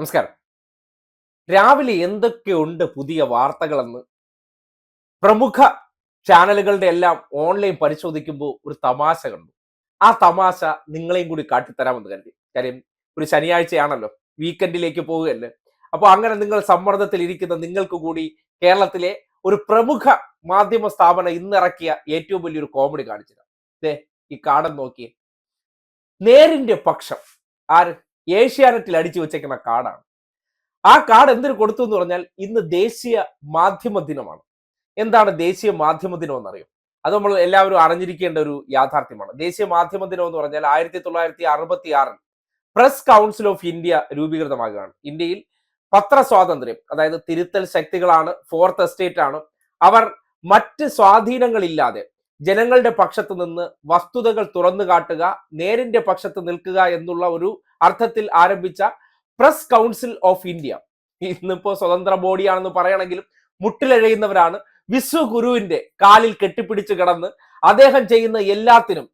നമസ്കാരം. രാവിലെ എന്തൊക്കെയുണ്ട് പുതിയ വാർത്തകളെന്ന്? പ്രമുഖ ചാനലുകളുടെ എല്ലാം ഓൺലൈൻ പരിശോധിക്കുമ്പോൾ ഒരു തമാശ കണ്ടു. ആ തമാശ നിങ്ങളെയും കൂടി കാട്ടിത്തരാമെന്ന് കരുതി. കാര്യം ഒരു ശനിയാഴ്ചയാണല്ലോ. വീക്കെൻഡിലേക്ക് പോവുകയല്ലേ. അപ്പോൾ അങ്ങനെ നിങ്ങൾ സമ്മർദ്ദത്തിൽ ഇരിക്കുന്ന നിങ്ങൾക്ക് കൂടി കേരളത്തിലെ ഒരു പ്രമുഖ മാധ്യമ സ്ഥാപനം ഇന്നിറക്കിയ ഏറ്റവും വലിയൊരു കോമഡി കാണിച്ചത് ഈ കാടം നോക്കിയേ. നേരിന്റെ പക്ഷം. ആര്? ഏഷ്യാനെറ്റിൽ അടിച്ചു വെച്ചേക്കുന്ന കാർഡാണ് ആ കാർഡ് എന്തിനു കൊടുത്തു എന്ന് പറഞ്ഞാൽ ഇന്ന് ദേശീയ മാധ്യമ ദിനമാണ്. എന്താണ് ദേശീയ മാധ്യമ ദിനം എന്നറിയോ? അത് നമ്മൾ എല്ലാവരും അറിഞ്ഞിരിക്കേണ്ട ഒരു യാഥാർത്ഥ്യമാണ്. ദേശീയ മാധ്യമ ദിനം എന്ന് പറഞ്ഞാൽ ആയിരത്തി തൊള്ളായിരത്തി അറുപത്തി ആറിൽ പ്രസ് കൗൺസിൽ ഓഫ് ഇന്ത്യ രൂപീകൃതമാകുകയാണ്. ഇന്ത്യയിൽ പത്രസ്വാതന്ത്ര്യം അതായത് തിരുത്തൽ ശക്തികളാണ് ഫോർത്ത് എസ്റ്റേറ്റ് ആണ്. അവർ മറ്റ് സ്വാധീനങ്ങളില്ലാതെ ജനങ്ങളുടെ പക്ഷത്ത് നിന്ന് വസ്തുതകൾ തുറന്നു കാട്ടുക നേരിന്റെ പക്ഷത്ത് നിൽക്കുക എന്നുള്ള ഒരു അർത്ഥത്തിൽ ആരംഭിച്ച പ്രസ് കൗൺസിൽ ഓഫ് ഇന്ത്യ. ഇന്നിപ്പോ സ്വതന്ത്ര ബോഡിയാണെന്ന് പറയണമെങ്കിലും മുട്ടിലഴയുന്നവരാണ് വിശ്വഗുരുവിന്റെ കാലിൽ കെട്ടിപ്പിടിച്ച് കിടന്ന് അദ്ദേഹം ചെയ്യുന്ന എല്ലാത്തിനും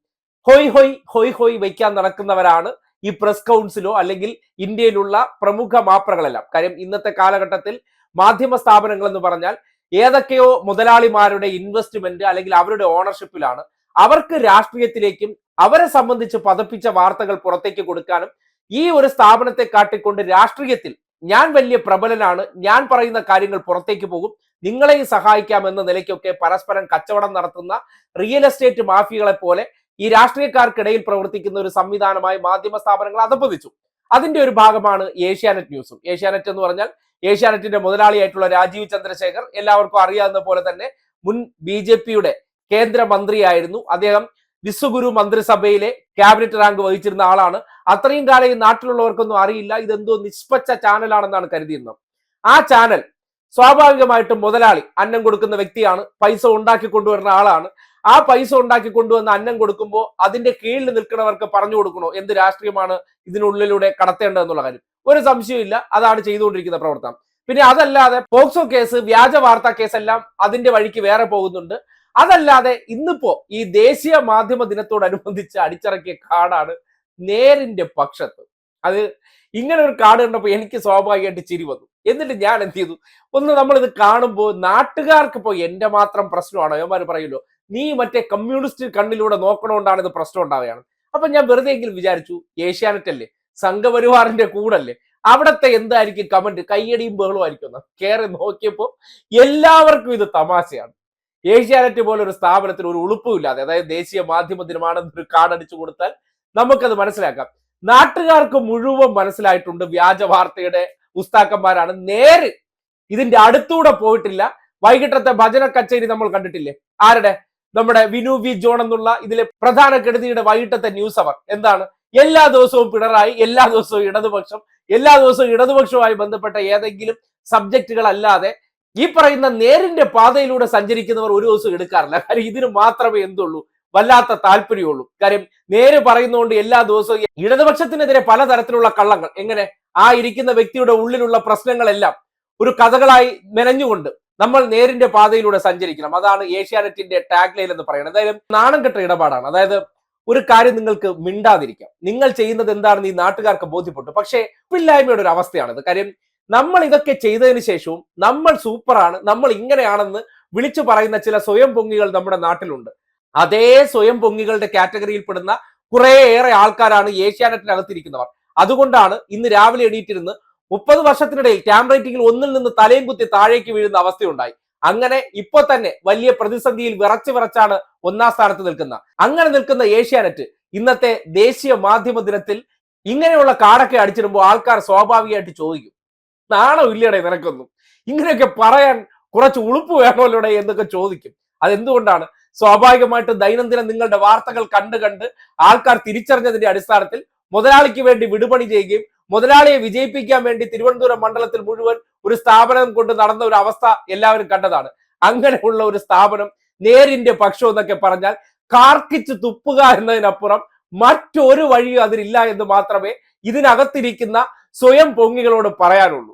ഹൊയ് ഹൊയ് ഹൊയ് ഹൊയ് വയ്ക്കാൻ നടക്കുന്നവരാണ് ഈ പ്രസ് കൗൺസിലോ അല്ലെങ്കിൽ ഇന്ത്യയിലുള്ള പ്രമുഖ മാപ്രകളെല്ലാം. കാര്യം ഇന്നത്തെ കാലഘട്ടത്തിൽ മാധ്യമ സ്ഥാപനങ്ങൾ എന്ന് പറഞ്ഞാൽ ഏതൊക്കെയോ മുതലാളിമാരുടെ ഇൻവെസ്റ്റ്മെന്റ് അല്ലെങ്കിൽ അവരുടെ ഓണർഷിപ്പിലാണ് അവർക്ക് രാഷ്ട്രീയത്തിലേക്കും അവരെ സംബന്ധിച്ച് പതപ്പിച്ച വാർത്തകൾ പുറത്തേക്ക് കൊടുക്കാനും ഈ ഒരു സ്ഥാപനത്തെ കാട്ടിക്കൊണ്ട് രാഷ്ട്രീയത്തിൽ ഞാൻ വലിയ പ്രബലനാണ് ഞാൻ പറയുന്ന കാര്യങ്ങൾ പുറത്തേക്ക് പോകും നിങ്ങളെയും സഹായിക്കാം എന്ന നിലയ്ക്കൊക്കെ പരസ്പരം കച്ചവടം നടത്തുന്ന റിയൽ എസ്റ്റേറ്റ് മാഫിയകളെ പോലെ ഈ രാഷ്ട്രീയക്കാർക്കിടയിൽ പ്രവർത്തിക്കുന്ന ഒരു സംവിധാനമായി മാധ്യമ സ്ഥാപനങ്ങൾ അധപ്പതിച്ചു അതിന്റെ ഒരു ഭാഗമാണ് ഏഷ്യാനെറ്റ് ന്യൂസും. ഏഷ്യാനെറ്റ് എന്ന് പറഞ്ഞാൽ ഏഷ്യാനെറ്റിന്റെ മുതലാളിയായിട്ടുള്ള രാജീവ് ചന്ദ്രശേഖർ എല്ലാവർക്കും അറിയാവുന്ന പോലെ തന്നെ മുൻ ബി ജെ പിയുടെ കേന്ദ്രമന്ത്രിയായിരുന്നു. അദ്ദേഹം വിശ്വഗുരു മന്ത്രിസഭയിലെ ക്യാബിനറ്റ് റാങ്ക് വഹിച്ചിരുന്ന ആളാണ്. അത്രയും കാലം ഈ നാട്ടിലുള്ളവർക്കൊന്നും അറിയില്ല. ഇതെന്തോ നിഷ്പക്ഷ ചാനലാണെന്നാണ് കരുതിയിരുന്നത്. ആ ചാനൽ സ്വാഭാവികമായിട്ടും മുതലാളി അന്നം കൊടുക്കുന്ന വ്യക്തിയാണ്. പൈസ ഉണ്ടാക്കി കൊണ്ടുവരുന്ന ആളാണ്. ആ പൈസ ഉണ്ടാക്കി കൊണ്ടുവന്ന് അന്നം കൊടുക്കുമ്പോൾ അതിന്റെ കീഴിൽ നിൽക്കുന്നവർക്ക് പറഞ്ഞു കൊടുക്കണോ? എന്ത് രാഷ്ട്രീയമാണ് ഇതിനുള്ളിലൂടെ കടത്തേണ്ടതെന്നുള്ള കാര്യം? ഒരു സംശയമില്ല അതാണ് ചെയ്തുകൊണ്ടിരിക്കുന്ന പ്രവർത്തനം. പിന്നെ അതല്ലാതെ പോക്സോ കേസ് വ്യാജ വാർത്താ കേസെല്ലാം അതിന്റെ വഴിക്ക് വേറെ പോകുന്നുണ്ട്. അതല്ലാതെ ഇന്നിപ്പോ ഈ ദേശീയ മാധ്യമ ദിനത്തോടനുബന്ധിച്ച് അടിച്ചിറക്കിയ കാർഡാണ് നേരിന്റെ പക്ഷത്ത്. അത് ഇങ്ങനെ ഒരു കാർഡ് കണ്ടപ്പോൾ എനിക്ക് സ്വാഭാവികമായിട്ട് ചിരി വന്നു. എന്നിട്ട് ഞാൻ എന്ത് ചെയ്തു? ഒന്ന് നമ്മൾ ഇത് കാണുമ്പോൾ നാട്ടുകാർക്ക് ഇപ്പോൾ എന്റെ മാത്രം പ്രശ്നമാണോ? ഞാൻ പറയുമല്ലോ നീ മറ്റേ കമ്മ്യൂണിസ്റ്റ് കണ്ണിലൂടെ നോക്കണോണ്ടാണ് ഇത് പ്രശ്നം ഉണ്ടാവുകയാണ്. അപ്പൊ ഞാൻ വെറുതെ എങ്കിലും വിചാരിച്ചു ഏഷ്യാനെറ്റ് അല്ലേ? സംഘപരിവാറിന്റെ കൂടല്ലേ? അവിടത്തെ എന്തായിരിക്കും കമന്റ് കയ്യടിയും ബഹളും ആയിരിക്കും എന്ന്. കയറി നോക്കിയപ്പോൾ എല്ലാവർക്കും ഇത് തമാശയാണ്. ഏഷ്യാനെറ്റ് പോലെ ഒരു സ്ഥാപനത്തിൽ ഒരു ഉളുപ്പുമില്ലാതെ അതായത് ദേശീയ മാധ്യമ ദിനമാണെന്നൊരു കാർഡ് അടിച്ചു കൊടുത്താൽ നമുക്കത് മനസ്സിലാക്കാം. നാട്ടുകാർക്ക് മുഴുവൻ മനസ്സിലായിട്ടുണ്ട് വ്യാജ വാർത്തയുടെ ഉസ്താക്കന്മാരാണ്. നേര് ഇതിന്റെ അടുത്തൂടെ പോയിട്ടില്ല. വൈകിട്ടത്തെ ഭജന കച്ചേരി നമ്മൾ കണ്ടിട്ടില്ലേ? ആരുടെ? നമ്മുടെ വിനു വി ജോൺ എന്നുള്ള ഇതിലെ പ്രധാന കെടുതിയുടെ വൈകിട്ടത്തെ ന്യൂസ് അവർ. എന്താണ്? എല്ലാ ദിവസവും പിണറായി എല്ലാ ദിവസവും ഇടതുപക്ഷം എല്ലാ ദിവസവും ഇടതുപക്ഷവുമായി ബന്ധപ്പെട്ട ഏതെങ്കിലും സബ്ജക്റ്റുകൾ അല്ലാതെ ഈ പറയുന്ന നേരിന്റെ പാതയിലൂടെ സഞ്ചരിക്കുന്നവർ ഒരു ദിവസം എടുക്കാറില്ല. കാര്യം ഇതിന് മാത്രമേ എന്തുള്ളൂ? വല്ലാത്ത താല്പര്യമുള്ളൂ. കാര്യം നേര് പറയുന്നതുകൊണ്ട് എല്ലാ ദിവസവും ഇടതുപക്ഷത്തിനെതിരെ പലതരത്തിലുള്ള കള്ളങ്ങൾ. എങ്ങനെ? ആ ഇരിക്കുന്ന വ്യക്തിയുടെ ഉള്ളിലുള്ള പ്രശ്നങ്ങളെല്ലാം ഒരു കഥകളായി മെനഞ്ഞുകൊണ്ട് നമ്മൾ നേരിന്റെ പാതയിലൂടെ സഞ്ചരിക്കണം. അതാണ് ഏഷ്യാനെറ്റിന്റെ ടാഗ് ലൈൻ എന്ന് പറയുന്നത്. എന്തായാലും നാണം കെട്ട ഇടപാടാണ്. അതായത് ഒരു കാര്യം നിങ്ങൾക്ക് മിണ്ടാതിരിക്കാം. നിങ്ങൾ ചെയ്യുന്നത് എന്താണെന്ന് ഈ നാട്ടുകാർക്ക് ബോധ്യപ്പെട്ടു. പക്ഷേ ഉപ്പില്ലായ്മയുടെ ഒരു അവസ്ഥയാണിത്. കാര്യം നമ്മൾ ഇതൊക്കെ ചെയ്തതിന് ശേഷവും നമ്മൾ സൂപ്പറാണ് നമ്മൾ ഇങ്ങനെയാണെന്ന് വിളിച്ചു പറയുന്ന ചില സ്വയം പൊങ്ങികൾ നമ്മുടെ നാട്ടിലുണ്ട്. അതേ സ്വയം പൊങ്ങികളുടെ കാറ്റഗറിയിൽപ്പെടുന്ന കുറേയേറെ ആൾക്കാരാണ് ഏഷ്യാനെറ്റിനകത്തിരിക്കുന്നവർ അതുകൊണ്ടാണ് ഇന്ന് രാവിലെ എണീറ്റിരുന്ന് മുപ്പത് വർഷത്തിനിടയിൽ ക്യാം റേറ്റിംഗിൽ ഒന്നിൽ നിന്ന് തലയും കുത്തി താഴേക്ക് വീഴുന്ന അവസ്ഥയുണ്ടായി. അങ്ങനെ ഇപ്പൊ തന്നെ വലിയ പ്രതിസന്ധിയിൽ വിറച്ച് വിറച്ചാണ് ഒന്നാം സ്ഥാനത്ത് നിൽക്കുന്ന അങ്ങനെ നിൽക്കുന്ന ഏഷ്യാനെറ്റ് ഇന്നത്തെ ദേശീയ മാധ്യമ ദിനത്തിൽ ഇങ്ങനെയുള്ള കാടൊക്കെ അടിച്ചിടുമ്പോൾ ആൾക്കാർ സ്വാഭാവികമായിട്ട് ചോദിക്കും നാണോ ഇല്ലടേ നിനക്കൊന്നും? ഇങ്ങനെയൊക്കെ പറയാൻ കുറച്ച് ഉളുപ്പ് വേണമല്ലോടെ? എന്നൊക്കെ ചോദിക്കും. അതെന്തുകൊണ്ടാണ് സ്വാഭാവികമായിട്ട് ദൈനംദിനം നിങ്ങളുടെ വാർത്തകൾ കണ്ട് കണ്ട് ആൾക്കാർ തിരിച്ചറിഞ്ഞതിന്റെ അടിസ്ഥാനത്തിൽ മുതലാളിക്ക് വേണ്ടി വിടുപണി ചെയ്യുകയും മുതലാളിയെ വിജയിപ്പിക്കാൻ വേണ്ടി തിരുവനന്തപുരം മണ്ഡലത്തിൽ മുഴുവൻ ഒരു സ്ഥാപനം കൊണ്ട് നടന്ന ഒരു അവസ്ഥ എല്ലാവരും കണ്ടതാണ്. അങ്ങനെയുള്ള ഒരു സ്ഥാപനം നേരിന്റെ പക്ഷം എന്നൊക്കെ പറഞ്ഞാൽ കാർക്കിച്ച് തുപ്പുക എന്നതിനപ്പുറം മറ്റൊരു വഴിയും അതിലില്ല എന്ന് മാത്രമേ ഇതിനകത്തിരിക്കുന്ന സ്വയം പൊങ്ങികളോട് പറയാനുള്ളൂ.